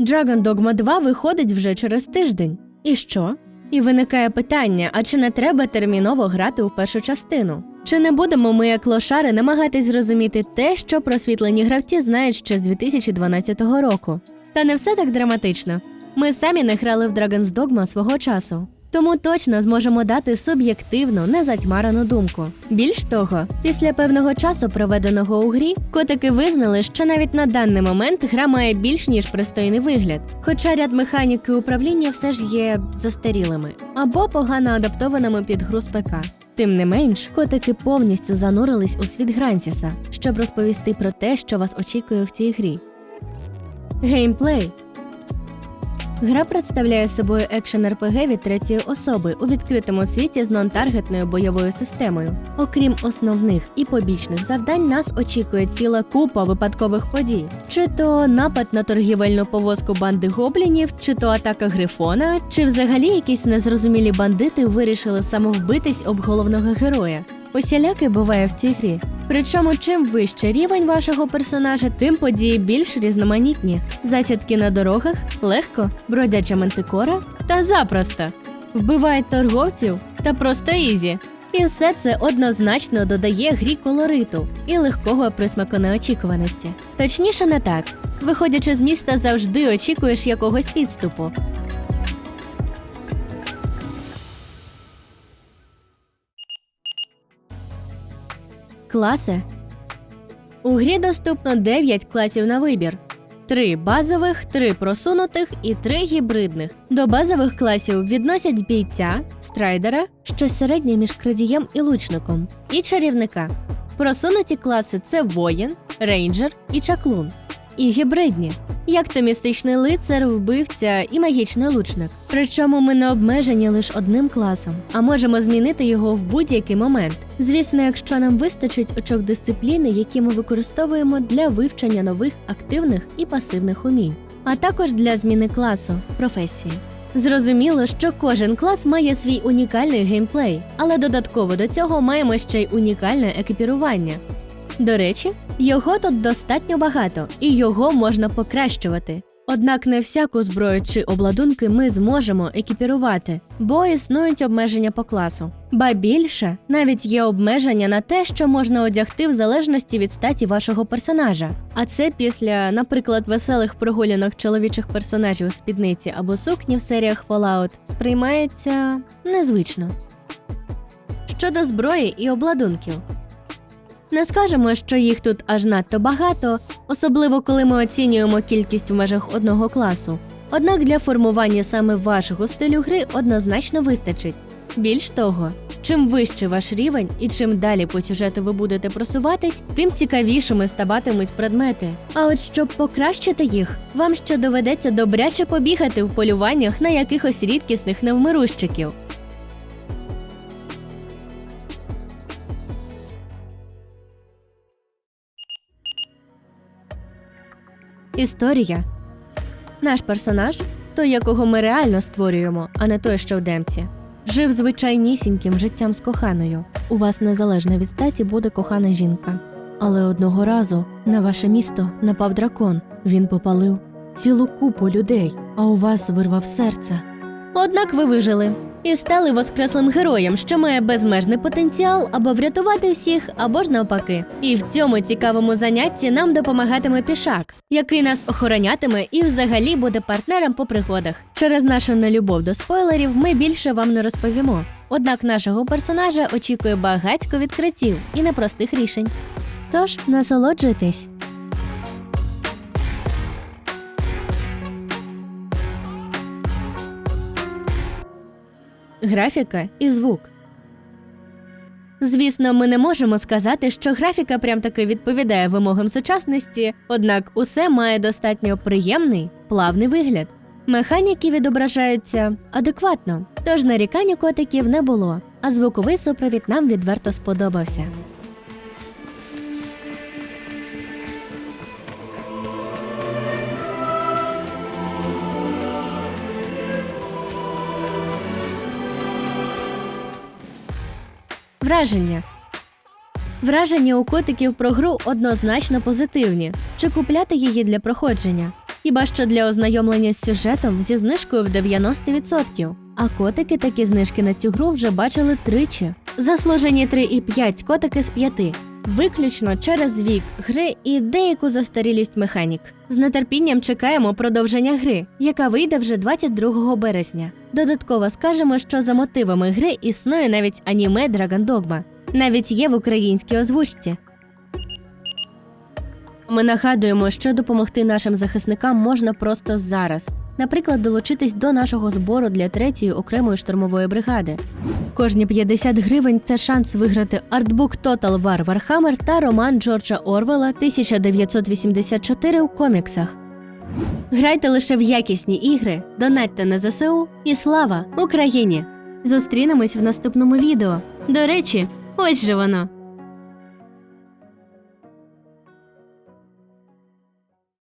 Dragon Dogma 2 виходить вже через тиждень. І що? І виникає питання: а чи не треба терміново грати у першу частину? Чи не будемо ми, як лошари, намагатись зрозуміти те, що просвітлені гравці знають ще з 2012 року? Та не все так драматично. Ми самі не грали в Dragon's Dogma свого часу. Тому точно зможемо дати суб'єктивну, незатьмарену думку. Більш того, після певного часу, проведеного у грі, котики визнали, що навіть на даний момент гра має більш ніж пристойний вигляд, хоча ряд механіки управління все ж є застарілими або погано адаптованими під гру з ПК. Тим не менш, котики повністю занурились у світ Грансіса, щоб розповісти про те, що вас очікує в цій грі. Геймплей Гра представляє собою екшен РПГ від третьої особи у відкритому світі з нон-таргетною бойовою системою. Окрім основних і побічних завдань, нас очікує ціла купа випадкових подій: чи то напад на торгівельну повозку банди гоблінів, чи то атака грифона, чи взагалі якісь незрозумілі бандити вирішили самовбитись об головного героя. Усіляке буває в цій грі. Причому, чим вище рівень вашого персонажа, тим події більш різноманітні. Засідки на дорогах легко, бродяча мантикора та запросто. Вбивають торговців та просто ізі. І все це однозначно додає грі колориту і легкого присмаку неочікуваності. Точніше, не так. Виходячи з міста, завжди очікуєш якогось підступу. Класи. У грі доступно 9 класів на вибір: 3 базових, 3 просунутих і 3 гібридних. До базових класів відносять бійця, страйдера, що середнє між крадієм і лучником, і чарівника. Просунуті класи це воїн, рейнджер і чаклун. І гібридні, як то містичний лицар, вбивця і магічний лучник. Причому ми не обмежені лише одним класом, а можемо змінити його в будь-який момент. Звісно, якщо нам вистачить очок дисципліни, які ми використовуємо для вивчення нових активних і пасивних умінь, а також для зміни класу, професії. Зрозуміло, що кожен клас має свій унікальний геймплей, але додатково до цього маємо ще й унікальне екіпірування. До речі, його тут достатньо багато, і його можна покращувати. Однак не всяку зброю чи обладунки ми зможемо екіпірувати, бо існують обмеження по класу. Ба більше, навіть є обмеження на те, що можна одягти в залежності від статі вашого персонажа. А це після, наприклад, веселих прогулянок чоловічих персонажів у спідниці або сукні в серіях Fallout сприймається незвично. Щодо зброї і обладунків. Не скажемо, що їх тут аж надто багато, особливо коли ми оцінюємо кількість в межах одного класу. Однак для формування саме вашого стилю гри однозначно вистачить. Більш того, чим вище ваш рівень і чим далі по сюжету ви будете просуватись, тим цікавішими ставатимуть предмети. А от щоб покращити їх, вам ще доведеться добряче побігати в полюваннях на якихось рідкісних невмирущиків. Історія. Наш персонаж той, якого ми реально створюємо, а не той, що в демці. Жив звичайнісіньким життям з коханою. У вас незалежно від статі буде кохана жінка. Але одного разу на ваше місто напав дракон. Він попалив цілу купу людей, а у вас вирвав серце. Однак ви вижили і стали воскреслим героєм, що має безмежний потенціал або врятувати всіх, або ж навпаки. І в цьому цікавому занятті нам допомагатиме пішак, який нас охоронятиме і взагалі буде партнером по пригодах. Через нашу нелюбов до спойлерів ми більше вам не розповімо. Однак нашого персонажа очікує багатько відкриттів і непростих рішень. Тож насолоджуйтесь. Графіка і звук. Звісно, ми не можемо сказати, що графіка прям таки відповідає вимогам сучасності, однак усе має достатньо приємний, плавний вигляд. Механіки відображаються адекватно, тож нарікань у котиків не було, а звуковий супровід нам відверто сподобався. Враження. Враження у котиків про гру однозначно позитивні. Чи купляти її для проходження? Хіба що для ознайомлення з сюжетом зі знижкою в 90%. А котики такі знижки на цю гру вже бачили тричі. Заслужені 3 і 5 котики з 5. Виключно через вік гри і деяку застарілість механік. З нетерпінням чекаємо продовження гри, яка вийде вже 22 березня. Додатково скажемо, що за мотивами гри існує навіть аніме Dragon Dogma. Навіть є в українській озвучці. Ми нагадуємо, що допомогти нашим захисникам можна просто зараз. Наприклад, долучитись до нашого збору для третьої окремої штурмової бригади. Кожні 50 гривень це шанс виграти артбук Total War Warhammer та роман Джорджа Орвела 1984 у коміксах. Грайте лише в якісні ігри, донатьте на ЗСУ і слава Україні! Зустрінемось в наступному відео. До речі, ось же воно.